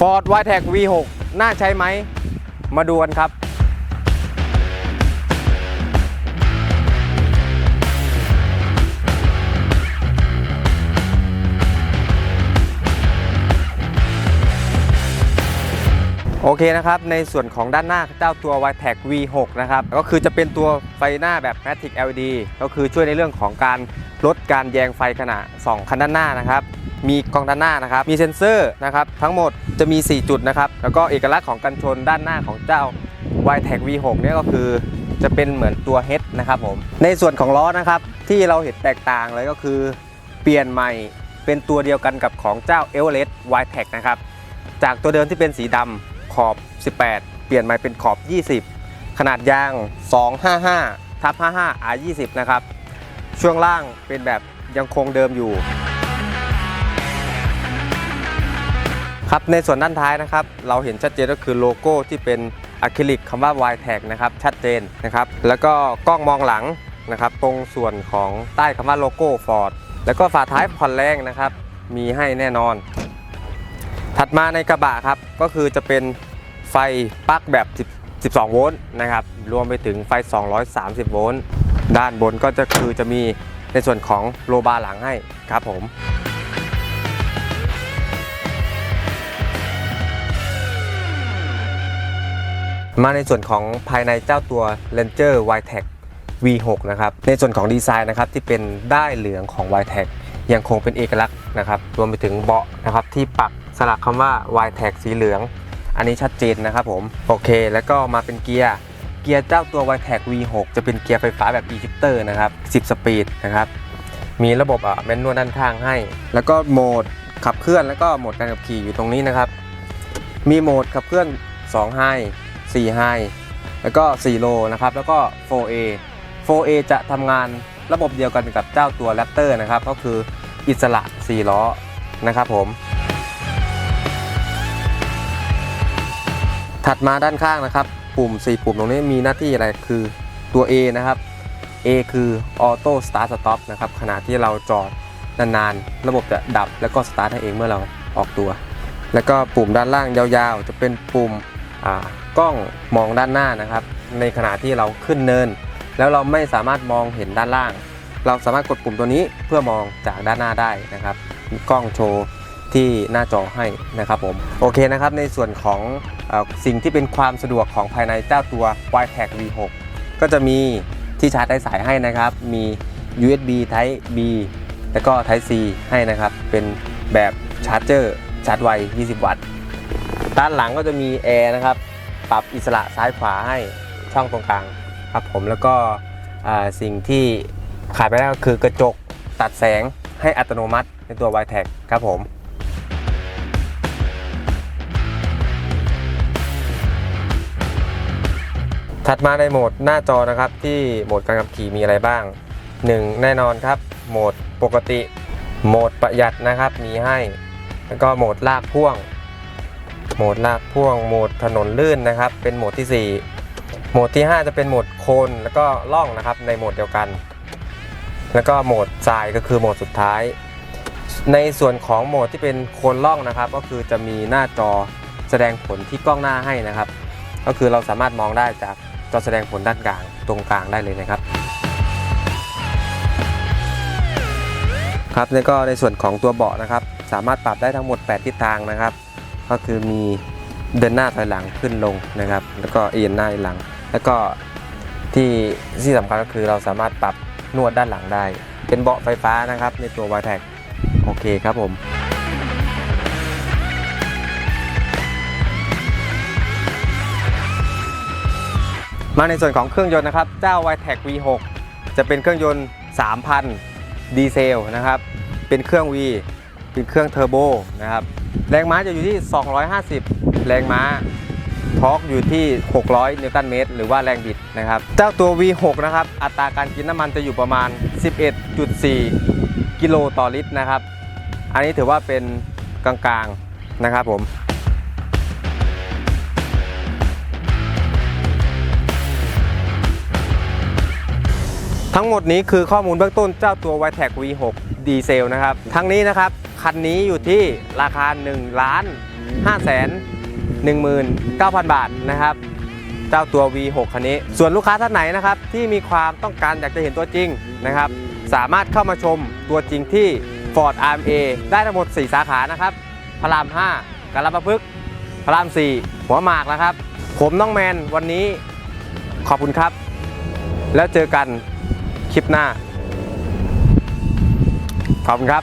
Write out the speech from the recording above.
Ford w i t e c V6 น่าใช้ไหม มาดูกันครับ โอเคนะครับ ในส่วนของด้านหน้าเจ้าตัว w i t e c V6 นะครับ ก็คือจะเป็นตัวไฟหน้าแบบ Matic LED ก็คือช่วยในเรื่องของการลดการแยงไฟขณะ2คันด้านหน้านะครับ มีกล้องด้านหน้านะครับ มีเซ็นเซอร์นะครับ ทั้งหมดจะมี 4 จุดนะครับ แล้วก็เอกลักษณ์ของกันชนด้านหน้าของเจ้า y t e c V6 เนี่ยก็คือจะเป็นเหมือนตัว Head นะครับผม ในส่วนของล้อนะครับที่เราเห็นแตกต่างเลยก็คือ เปลี่ยนใหม่เป็นตัวเดียวกันกับของเจ้า e v e r e s t y t e c นะครับ จากตัวเดิมที่เป็นสีดำ ขอบ 18 เปลี่ยนมาเป็นขอบ 20 ขนาดยาง 255ทับ55 R20 นะครับ ช่วงล่างเป็นแบบยังคงเดิมอยู่ ครับในส่วนด้านท้ายนะครับ เราเห็นชัดเจนก็คือโลโก้ที่เป็นอะคริลิกคำว่า y t a g นะครับ ชัดเจนนะครับ แล้วก็กล้องมองหลังนะครับ ตรงส่วนของใต้คำว่าโลโก้ Ford แล้วก็ฝาท้ายผ่อนแรงนะครับ มีให้แน่นอน ถัดมาในกระบะครับ ก็คือจะเป็น ไฟปลั๊กแบบ 12 โวลต์นะครับ รวมไปถึงไฟ 230 โวลต์ ด้านบนก็จะคือจะมีในส่วนของโลบาร์หลังให้ครับผมมาในส่วนของภายในเจ้าตัว Ranger y t e c V6 นะครับ ในส่วนของดีไซน์นะครับที่เป็นด้ายเหลืองของ y t e c ยังคงเป็นเอกลักษณ์นะครับ รวมไปถึงเบาะนะครับที่ปักสลักคำว่า y t e c สีเหลือง อันนี้ชัดเจนนะครับผม โอเค แล้วก็มาเป็นเกียร์ เกียร์เจ้าตัว y t e c V6 จะเป็นเกียร์ไฟฟ้าแบบ e-shifter นะครับ 10 สปีดนะครับ มีระบบอะแมนนวลด้านข้างให้ แล้วก็โหมดขับเคลื่อนแล้วก็โหมดการขับขี่อยู่ตรงนี้นะครับ มีโหมดขับเคลื่อน2 High 4 High แล้วก็ 4 Low นะครับ แล้วก็ 4A 4A จะทำงานระบบเดียวกันกับเจ้าตัว Raptor นะครับ ก็คืออิสระ 4 ล้อนะครับผม ถัดมาด้านข้างนะครับ ปุ่ม 4 ปุ่มตรงนี้มีหน้าที่อะไรคือตัว A นะครับ A คือ Auto Start Stop นะครับขณะที่เราจอดนานๆ ระบบจะดับแล้วก็สตาร์ทให้เองเมื่อเราออกตัว แล้วก็ปุ่มด้านล่างยาวๆ จะเป็นปุ่มกล้องมองด้านหน้านะครับ ในขณะที่เราขึ้นเนิน แล้วเราไม่สามารถมองเห็นด้านล่าง เราสามารถกดปุ่มตัวนี้เพื่อมองจากด้านหน้าได้นะครับ กล้องโชว์ ที่หน้าจอให้นะครับผมโอเคนะครับในส่วนของอสิ่งที่เป็นความสะดวกของภายในเจ้าตัว y t a g V6 ก็จะมีที่ชาร์จไร้สายให้นะครับ มี USB Type B แล้วก็ Type C ให้นะครับ เป็นแบบชาร์จเจอร์ชาร์จไว 20 วัตต์ ด้านหลังก็จะมีแอร์นะครับ ปรับอิสระซ้ายขวาให้ช่องตรงกลางครับผมแล้วก็สิ่งที่ขาดไปได้ก็คือกระจกตัดแสงให้อัตโนมัติในตัว y t a g ครับผม ถัดมาในโหมดหน้าจอนะครับ ที่โหมดการขับขี่มีอะไรบ้าง 1 แน่นอนครับ โหมดปกติ โหมดประหยัดนะครับมีให้ แล้วก็โหมดลากพ่วง โหมดลากพ่วง โหมดถนนลื่นนะครับ เป็นโหมดที่ 4 โหมดที่ 5 จะเป็นโหมดโคนแล้วก็ล่องนะครับในโหมดเดียวกัน แล้วก็โหมดทรายก็คือโหมดสุดท้าย ในส่วนของโหมดที่เป็นโคนล่องนะครับ ก็คือจะมีหน้าจอแสดงผลที่กล้องหน้าให้นะครับ ก็คือเราสามารถมองได้จาก จอแสดงผลด้านกลางตรงกลางได้เลยนะครับ ครับแล้วก็ในส่วนของตัวเบาะนะครับ สามารถปรับได้ทั้งหมด 8 ทิศทางนะครับ ก็คือมีเดินหน้าถอยหลังขึ้นลงนะครับ แล้วก็เอียงหน้าเอียงหลัง แล้วก็ที่ที่สำคัญก็คือเราสามารถปรับนวดด้านหลังได้ เป็นเบาะไฟฟ้านะครับ ในตัว y t e c โอเคครับผม มาในส่วนของเครื่องยนต์นะครับเจ้า y t e c V6 จะเป็นเครื่องยนต์ 3,000 ดีเซลนะครับ เป็นเครื่อง V เป็นเครื่องเทอร์โบนะครับ แรงม้าจะอยู่ที่ 250 แรงม้าทอร์กอยู่ที่ 600 นิวตันเมตร หรือว่าแรงบิดนะครับ เจ้าตัว V6 นะครับ อัตราการกินน้ำมันจะอยู่ประมาณ 11.4 กิโลต่อลิตรนะครับ อันนี้ถือว่าเป็นกลางๆนะครับผม ทั้งหมดนี้คือข้อมูลเบื้องต้นเจ้าตัว y t e c V6 ดีเซลนะครับ ทั้งนี้นะครับ คันนี้อยู่ที่ราคา1ล้าน5 1 9 0 0 0 บาทนะครับ เจ้าตัว V6 คันนี้ ส่วนลูกค้าท่านไหนนะครับที่มีความต้องการอยากจะเห็นตัวจริงนะครับ สามารถเข้ามาชมตัวจริงที่ Ford RMA ได้ทั้งหมด 4 สาขานะครับ พระราม 5กาลปะพฤกษ์พระราม 4 หัวหมากนะครับ ผมน้องแมนวันนี้ขอบคุณครับ แล้วเจอกัน คลิปหน้า ขอบคุณครับ